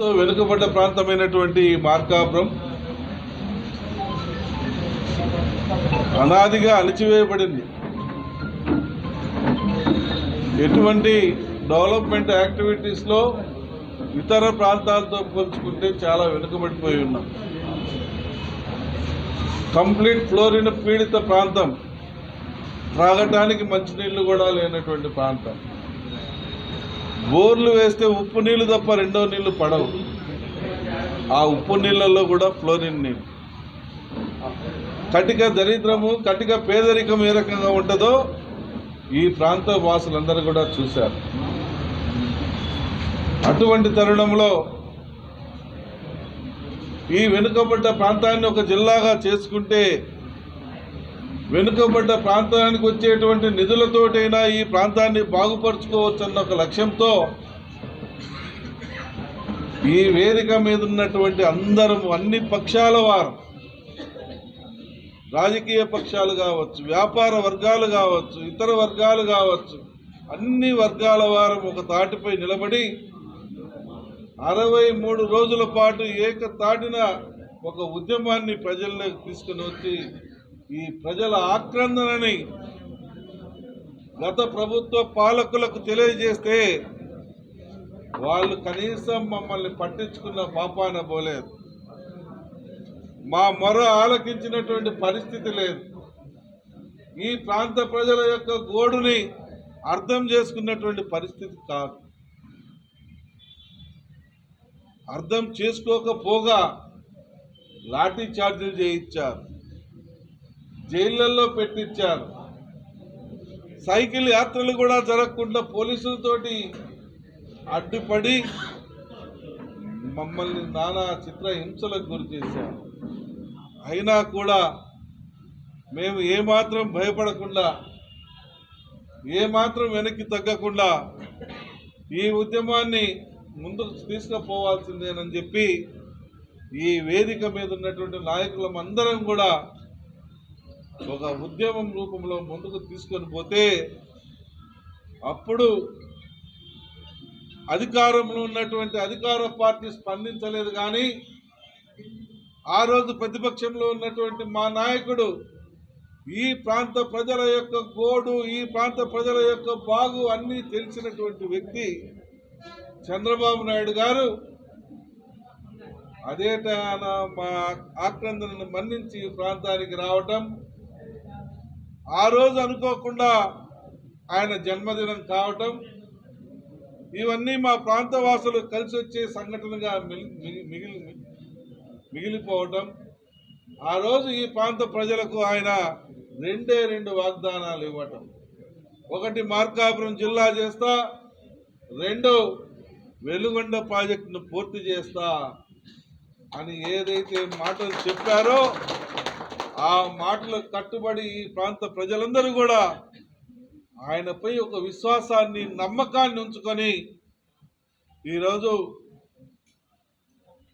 ఎంతో వెనుకబడ్డ ప్రాంతమైనటువంటి మార్కాపురం అనాదిగా అణిచివేయబడింది. ఎటువంటి డెవలప్మెంట్ యాక్టివిటీస్లో ఇతర ప్రాంతాలతో పోల్చుకుంటే చాలా వెనుకబడిపోయి ఉన్నాం. కంప్లీట్ ఫ్లోరిన పీడిత ప్రాంతం. త్రాగటానికి మంచినీళ్ళు కూడా లేనటువంటి ప్రాంతం. బోర్లు వేస్తే ఉప్పు నీళ్ళు తప్ప రెండో నీళ్ళు పడవు. ఆ ఉప్పు నీళ్ళల్లో కూడా ఫ్లోరిన్ నీళ్ళు కటిక దరిద్రము కటిక పేదరికం ఏ రకంగా ఉంటుందో ఈ ప్రాంత వాసులందరూ కూడా చూశారు. అటువంటి తరుణంలో ఈ వెనుకబడ్డ ప్రాంతాన్ని ఒక జిల్లాగా చేసుకుంటే వెనుకబడ్డ ప్రాంతానికి వచ్చేటువంటి నిధులతోటైనా ఈ ప్రాంతాన్ని బాగుపరుచుకోవచ్చన్న ఒక లక్ష్యంతో ఈ వేదిక మీద ఉన్నటువంటి అందరం అన్ని పక్షాల వారు రాజకీయ పక్షాలు కావచ్చు వ్యాపార వర్గాలు కావచ్చు ఇతర వర్గాలు కావచ్చు అన్ని వర్గాల వారు ఒక తాటిపై నిలబడి అరవై మూడు రోజుల పాటు ఏకతాటిన ఒక ఉద్యమాన్ని ప్రజల్లోకి తీసుకుని వచ్చి ఈ ప్రజల ఆక్రందనని గత ప్రభుత్వ పాలకులకు తెలియజేస్తే వాళ్ళు కనీసం మమ్మల్ని పట్టించుకున్న పాపాన పోలేదు. మా మొర ఆలకించినటువంటి పరిస్థితి లేదు. ఈ ప్రాంత ప్రజల యొక్క గోడుని అర్థం చేసుకున్నటువంటి పరిస్థితి కాదు. అర్థం చేసుకోకపోగా లాఠీ చార్జీలు చేయించారు. జైళ్ళలో పెట్టించారు. సైకిల్ యాత్రలు కూడా జరగకుండా పోలీసులతోటి అడ్డుపడి మమ్మల్ని నానా చిత్ర హింసలకు గురి చేశారు. అయినా కూడా మేము ఏమాత్రం భయపడకుండా ఏమాత్రం వెనక్కి తగ్గకుండా ఈ ఉద్యమాన్ని ముందుకు తీసుకుపోవాల్సిందేనని చెప్పి ఈ వేదిక మీద ఉన్నటువంటి నాయకులం అందరం కూడా ఒక ఉద్యమం రూపంలో ముందుకు తీసుకొని పోతే అప్పుడు అధికారంలో ఉన్నటువంటి అధికార పార్టీ స్పందించలేదు కానీ ఆ రోజు ప్రతిపక్షంలో ఉన్నటువంటి మా నాయకుడు ఈ ప్రాంత ప్రజల యొక్క గోడు ఈ ప్రాంత ప్రజల యొక్క బాగు అన్నీ తెలిసినటువంటి వ్యక్తి చంద్రబాబు నాయుడు గారు అదే మా ఆక్రందనను మన్నించి ఈ ప్రాంతానికి రావటం ఆ రోజు అనుకోకుండా ఆయన జన్మదినం కావటం ఇవన్నీ మా ప్రాంతవాసులు కలిసి వచ్చే సంఘటనగా మిగి- మిగిలి మిగిలిపోవటం. ఆ రోజు ఈ ప్రాంత ప్రజలకు ఆయన రెండే రెండు వాగ్దానాలు ఇవ్వటం. ఒకటి మార్కాపురం జిల్లా చేస్తా రెండు వెలుగొండ ప్రాజెక్టును పూర్తి చేస్తా అని ఏదైతే మాటలు చెప్పారో ఆ మాటలకు కట్టుబడి ఈ ప్రాంత ప్రజలందరూ కూడా ఆయనపై ఒక విశ్వాసాన్ని నమ్మకాన్ని ఉంచుకొని ఈరోజు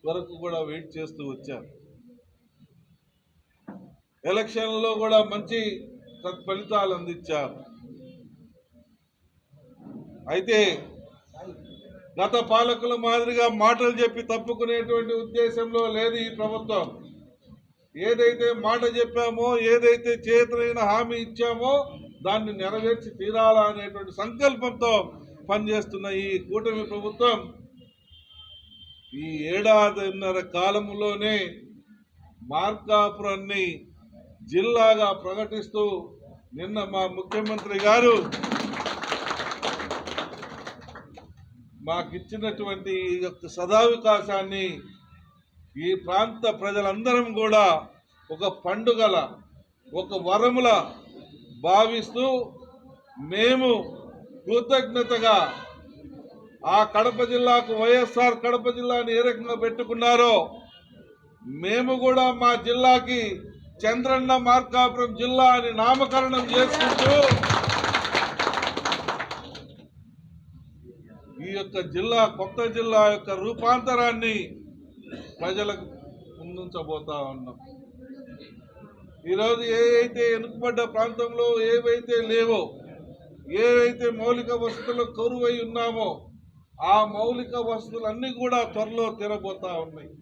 వరకు కూడా వెయిట్ చేస్తూ వచ్చారు. ఎలక్షన్లో కూడా మంచి సత్ఫలితాలు అందించారు. అయితే గత పాలకుల మాదిరిగా మాటలు చెప్పి తప్పుకునేటువంటి ఉద్దేశంలో లేదు ఈ ప్రభుత్వం. ఏదైతే మాట చెప్పామో ఏదైతే చేతులైన హామీ ఇచ్చామో దాన్ని నెరవేర్చి తీరాలా అనేటువంటి సంకల్పంతో పనిచేస్తున్న ఈ కూటమి ప్రభుత్వం ఈ ఏడాదిన్నర కాలంలోనే మార్కాపురాన్ని జిల్లాగా ప్రకటిస్తూ నిన్న మా ముఖ్యమంత్రి గారు మాకిచ్చినటువంటి ఈ యొక్క సదావకాశాన్ని ఈ ప్రాంత ప్రజలందరం కూడా ఒక పండుగల ఒక వరముల భావిస్తూ మేము కృతజ్ఞతగా ఆ కడప జిల్లాకు వైఎస్ఆర్ కడప జిల్లాని ఏ రకంగా పెట్టుకున్నారో మేము కూడా మా జిల్లాకి చంద్రన్న మార్కాపురం జిల్లా అని నామకరణం చేసుకుంటూ ఈ యొక్క జిల్లా కొత్త జిల్లా యొక్క రూపాంతరాన్ని ప్రజలకు ముందుంచబోతా ఉన్నాం. ఈరోజు ఏవైతే అయితే వెనుకబడ్డ ప్రాంతంలో ఏవైతే లేవో ఏవైతే మౌలిక వసతులు కరువై ఉన్నామో ఆ మౌలిక వసతులన్నీ కూడా త్వరలో తీరబోతా ఉన్నాయి.